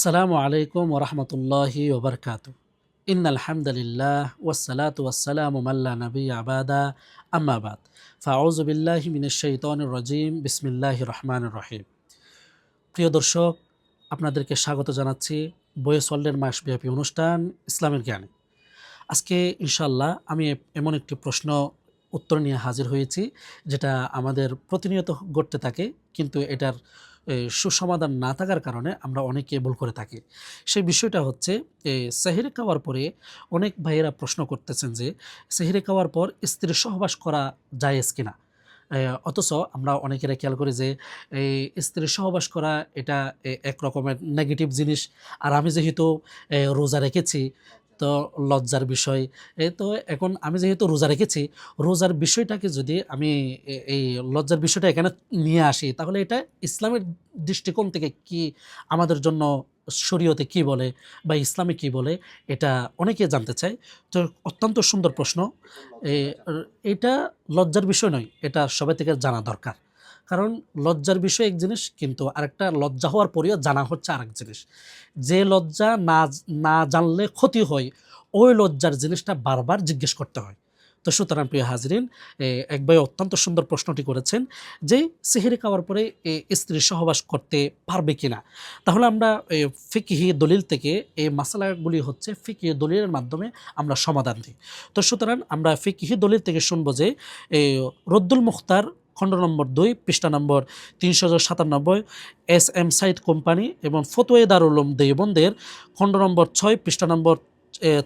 আসসালামু আলাইকুম ওরহমতুল্লাহি ওবরকাত। ইন আলহামদুলিল্লাহ ওসালাত ওয়াসালাম মাল্লা নবী আবাদা। আম্মাবাদ ফাউজবিল্লাহ মিনশৈতন রজিম। বিসমিল্লাহ রহমান রহিম। প্রিয় দর্শক, আপনাদেরকে স্বাগত জানাচ্ছি বয়েস ওয়ার্ল্ডের মাসব্যাপী অনুষ্ঠান ইসলামের জ্ঞানে। আজকে ইনশাল্লাহ আমি এমন একটি প্রশ্ন উত্তর নিয়ে হাজির হয়েছি, যেটা আমাদের প্রতিনিয়ত ঘটতে থাকে, কিন্তু এটার সুসমাধান না থাকার কারণে আমরা অনেকে ভুল করে থাকি। সেই বিষয়টা হচ্ছে সেহরি খাওয়ার পরে অনেক ভাইয়েরা প্রশ্ন করতেছেন যে, সেহরি খাওয়ার পর স্ত্রীর সহবাস করা জায়েজ কিনা? অথচ আমরা অনেকেরা খেয়াল করি যে এই স্ত্রীর সহবাস করা এটা এক রকমের নেগেটিভ জিনিস। আর আমি যেহেতু রোজা রেখেছি তো লজ্জার বিষয়। এ তো এখন আমি যেহেতু রোজা রেখেছি, রোজার বিষয়টাকে যদি আমি এই লজ্জার বিষয়টা এখানে নিয়ে আসি, তাহলে এটা ইসলামের দৃষ্টিকোণ থেকে কি আমাদের জন্য শরীয়তে কি বলে বা ইসলামে কি বলে, এটা অনেকে জানতে চায়। তো অত্যন্ত সুন্দর প্রশ্ন। এটা লজ্জার বিষয় নয়, এটা সবাই থেকে জানা দরকার। কারণ লজ্জার বিষয় এক জিনিস, কিন্তু আরেকটা লজ্জা হওয়ার পরেও জানা হচ্ছে আরেক জিনিস। যে লজ্জা না না জানলে ক্ষতি হয়, ওই লজ্জার জিনিসটা বারবার জিজ্ঞেস করতে হয়। তো সুতরাং প্রিয় হাজরিন এক ভাই অত্যন্ত সুন্দর প্রশ্নটি করেছেন যে, সেহেরি খাওয়ার পরে স্ত্রী সহবাস করতে পারবে কিনা? তাহলে আমরা ফিকহি দলিল থেকে এই মাসালাগুলি হচ্ছে ফিকহি দলিলের মাধ্যমে আমরা সমাধান দিই। তো সুতরাং আমরা ফিকিহি দলিল থেকে শুনব যে রদ্দুল মুখতার খণ্ড নম্বর দুই, পৃষ্ঠা নম্বর তিনশো সাতানব্বই, এস এম সাইড কোম্পানি এবং ফতোয়ে দারুলুম দেবন্দের খণ্ড নম্বর ছয়, পৃষ্ঠা নম্বর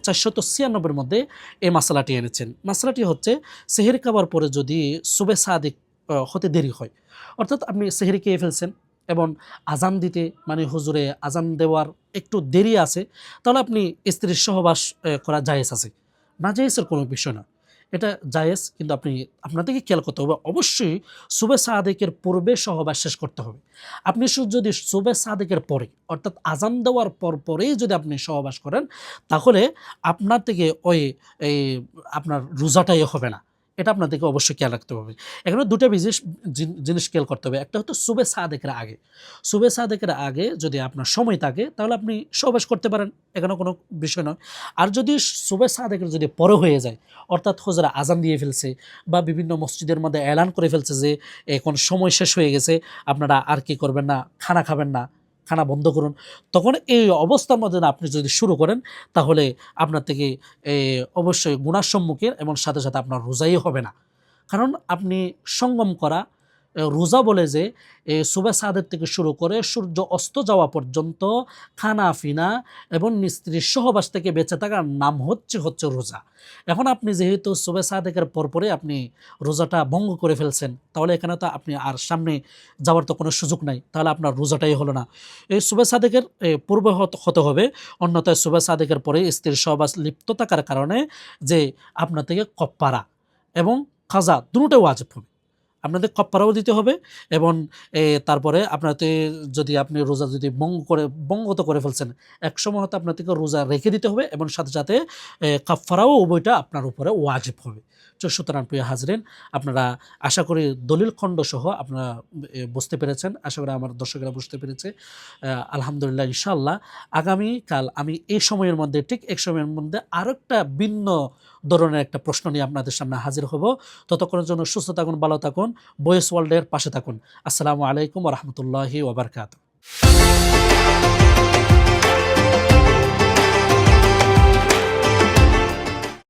চারশত ছিয়ানব্বইয়ের মধ্যে এই মশলাটি এনেছেন। মশলাটি হচ্ছে, সেহেরি খাবার পরে যদি সুবে সাদিক হতে দেরি হয়, অর্থাৎ আপনি সেহেরি খেয়ে ফেলছেন এবং আজান দিতে মানে হুজুরে আজান দেওয়ার একটু দেরি আছে, তাহলে আপনি স্ত্রীর সহবাস করা জায়েজ আছে। না জায়েজের কোনো বিষয় না। এটা জায়েজ, কিন্তু আপনি আপনাদেরকে খেয়াল করতে হবে। অবশ্যই সুবে সাদেকের পূর্বে সহবাস শেষ করতে হবে। আপনি শুধু যদি সুবে সাদেকের পরে, অর্থাৎ আজান দেওয়ার পর পরেই যদি আপনি সহবাস করেন, তাহলে আপনার থেকে ওই, এই আপনার রোজাটাই হবে না। এটা আপনাদেরকে অবশ্যই খেয়াল রাখতে হবে। এখানে দুটো বিশেষ জিনিস খেয়াল করতে হবে। একটা হতো সুবে সাদেকের আগে। সুবে সাদেকের আগে যদি আপনার সময় থাকে, তাহলে আপনি সহবাস করতে পারেন এখানে কোনো বিষয় নয়। আর যদি সুবে সাদেকের যদি পরে হয়ে যায়, অর্থাৎ হোজরা আজান দিয়ে ফেলছে বা বিভিন্ন মসজিদের মধ্যে অ্যালান করে ফেলছে যে এখন সময় শেষ হয়ে গেছে, আপনারা আর কি করবেন না, খানা খাবেন না খানা বন্ধ করুন। তখন এই অবস্থার মধ্যে আপনি যদি শুরু করেন, তাহলে আপনার থেকে অবশ্যই গুণার সম্মুখীন এবং সাথে সাথে আপনার রোজাই হবে না। কারণ আপনি সঙ্গম করা রোজা বলে যে সুবে সাদের থেকে শুরু করে সূর্য অস্ত যাওয়া পর্যন্ত খানা, ফিনা এবং স্ত্রীর সহবাস থেকে বেঁচে থাকার নাম হচ্ছে হচ্ছে রোজা। এখন আপনি যেহেতু সুবে সাদেকের পরপরে আপনি রোজাটা ভঙ্গ করে ফেলছেন, তাহলে এখানে তো আপনি আর সামনে যাওয়ার তো কোনো সুযোগ নাই, তাহলে আপনার রোজাটাই হলো না। এই সুবে সাদেকের পূর্বে হত- হবে, অন্যথায় সুবে সাদেকের পরে স্ত্রীর সহবাস লিপ্ত থাকার কারণে যে, আপনার থেকে কপ্পারা এবং খাজা দুটোটাই ওয়াজিব হবে। আপনাদের কপ্পারাও দিতে হবে এবং তারপরে আপনাতে যদি আপনি রোজা যদি বঙ্গ করে বঙ্গত করে ফেলছেন, এক সময় হয়তো আপনাদেরকে রোজা রেখে দিতে হবে এবং সাথে সাথে কাপ্পারাও উভয়টা আপনার উপরে ওয়াজিব হবে। সুতরাং প্রিয় হাজরেন, আপনারা আশা করি দলিল খণ্ড সহ আপনারা বুঝতে পেরেছেন। আশা করি আমার দর্শকেরা বুঝতে পেরেছে। আলহামদুলিল্লাহ ইনশাল্লাহ আগামীকাল আমি এই সময়ের মধ্যে, ঠিক এক সময়ের মধ্যে আরেকটা ভিন্ন ধরনের একটা প্রশ্ন নিয়ে আপনাদের সামনে হাজির হব। ততক্ষণের জন্য সুস্থ থাকুন, ভালো থাকুন বয়েস ওয়ার্ল্ডের পাশে থাকুন। আসসালামু আলাইকুম রহমতুল্লাহি ওবরকাত